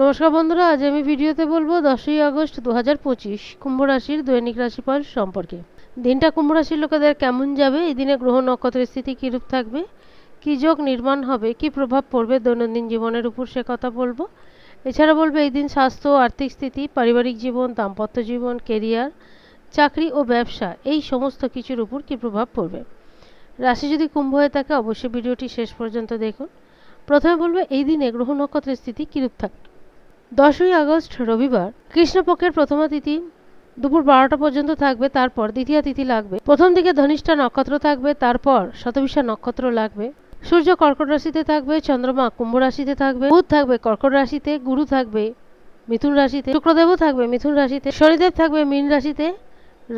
নমস্কার বন্ধুরা, আজ আমি ভিডিওতে বলব দশই আগস্ট দু হাজার পঁচিশ, কুম্ভ রাশির দৈনিক রাশিফল সম্পর্কে। দিনটা কুম্ভ রাশির লোকেদের কেমন যাবে, এই দিনে গ্রহ নক্ষত্রের স্থিতি কীরূপ থাকবে, কী যোগ নির্মাণ হবে, কী প্রভাব পড়বে দৈনন্দিন জীবনের উপর সে কথা বলব। এছাড়া বলব এই দিন স্বাস্থ্য, আর্থিক স্থিতি, পারিবারিক জীবন, দাম্পত্য জীবন, কেরিয়ার, চাকরি ও ব্যবসা, এই সমস্ত কিছুর উপর কী প্রভাব পড়বে। রাশি যদি কুম্ভ হয়ে থাকে, অবশ্যই ভিডিওটি শেষ পর্যন্ত দেখুন। প্রথমে বলব এই দিনে গ্রহ নক্ষত্রের স্থিতি কীরূপ থাকবে? দশই আগস্ট, রবিবার, কৃষ্ণপক্ষের প্রথমা তিথি দুপুর বারোটা পর্যন্ত থাকবে, তারপর দ্বিতীয় তিথি লাগবে। প্রথম দিকে ধনিষ্ঠা নক্ষত্র থাকবে, তারপর শতবিশা নক্ষত্র লাগবে। সূর্য কর্কট রাশিতে থাকবে, চন্দ্রমা কুম্ভ রাশিতে থাকবে, বুধ থাকবে কর্কট রাশিতে, গুরু থাকবে মিথুন রাশিতে, শুক্রদেবও থাকবে মিথুন রাশিতে, শনিদেব থাকবে মীন রাশিতে,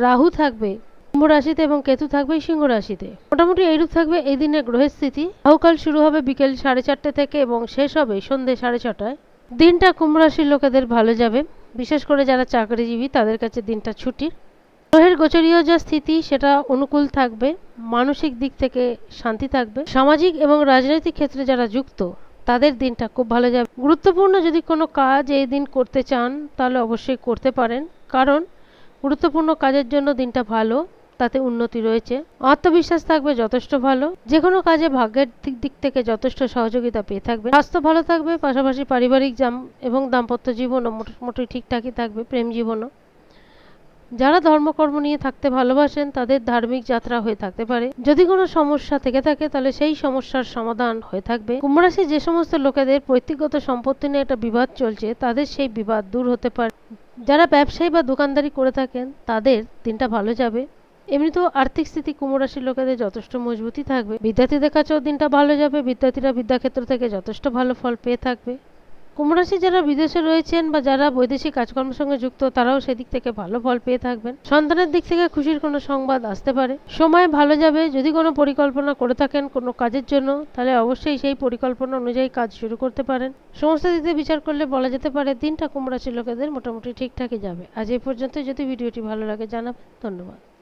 রাহু থাকবে কুম্ভ রাশিতে এবং কেতু থাকবে সিংহ রাশিতে। মোটামুটি এইরূপ থাকবে এই দিনের গ্রহের স্থিতি। রাহুকাল শুরু হবে বিকেল সাড়ে চারটে থেকে এবং শেষ হবে সন্ধে সাড়ে ছটায়। দিনটা কুম্ভ রাশির লোকেদের ভালো যাবে। বিশেষ করে যারা চাকরিজীবী, তাদের কাছে দিনটা ছুটির। গ্রহের গোচরীয় যা স্থিতি, সেটা অনুকূল থাকবে, মানসিক দিক থেকে শান্তি থাকবে। সামাজিক এবং রাজনৈতিক ক্ষেত্রে যারা যুক্ত, তাদের দিনটা খুব ভালো যাবে। গুরুত্বপূর্ণ যদি কোনো কাজ এই দিন করতে চান, তাহলে অবশ্যই করতে পারেন। কারণ, গুরুত্বপূর্ণ কাজের জন্য দিনটা ভালো। তাতে উন্নতি রয়েছে। আত্মবিশ্বাস থাকবে যথেষ্ট ভালো। যে কোনো কাজে ভাগ্যের দিক দিক থেকে যথেষ্ট সহযোগিতা পেয়ে থাকবে। স্বাস্থ্য ভালো থাকবে, পাশাপাশি পারিবারিক জাম এবং দাম্পত্য জীবনও মোটামুটি ঠিকঠাকই থাকবে, প্রেম জীবনও। যারা ধর্মকর্ম নিয়ে থাকতে ভালোবাসেন, তাদের ধার্মিক যাত্রা হয়ে থাকতে পারে। যদি কোনো সমস্যা থেকে থাকে, তাহলে সেই সমস্যার সমাধান হয়ে থাকবে। কুম্ভরাশি যে সমস্ত লোকেদের পৈতৃকগত সম্পত্তি নিয়ে একটা বিবাদ চলছে, তাদের সেই বিবাদ দূর হতে পারে। যারা ব্যবসায়ী বা দোকানদারি করে থাকেন, তাদের দিনটা ভালো যাবে। এমনিতেও আর্থিক স্থিতি কুমরাশির লোকেদের যথেষ্ট মজবুতি থাকবে। বিদ্যার্থীদের কাছেও দিনটা ভালো যাবে। বিদ্যার্থীরা বিদ্যাক্ষেত্র থেকে যথেষ্ট ভালো ফল পেয়ে থাকবে। কুমরাশি যারা বিদেশে রয়েছেন বা যারা বৈদেশিক কাজকর্মের সঙ্গে যুক্ত, তারাও সেদিক থেকে ভালো ফল পেয়ে থাকবেন। সন্তানের দিক থেকে খুশির কোনো সংবাদ আসতে পারে। সময় ভালো যাবে। যদি কোনো পরিকল্পনা করে থাকেন কোনো কাজের জন্য, তাহলে অবশ্যই সেই পরিকল্পনা অনুযায়ী কাজ শুরু করতে পারেন। সমস্ত দিয়ে বিচার করলে বলা যেতে পারে দিনটা কুমরাশির লোকেদের মোটামুটি ঠিকঠাকই যাবে। আজ এই পর্যন্ত যদি ভিডিওটি ভালো লাগে জানাবেন। ধন্যবাদ।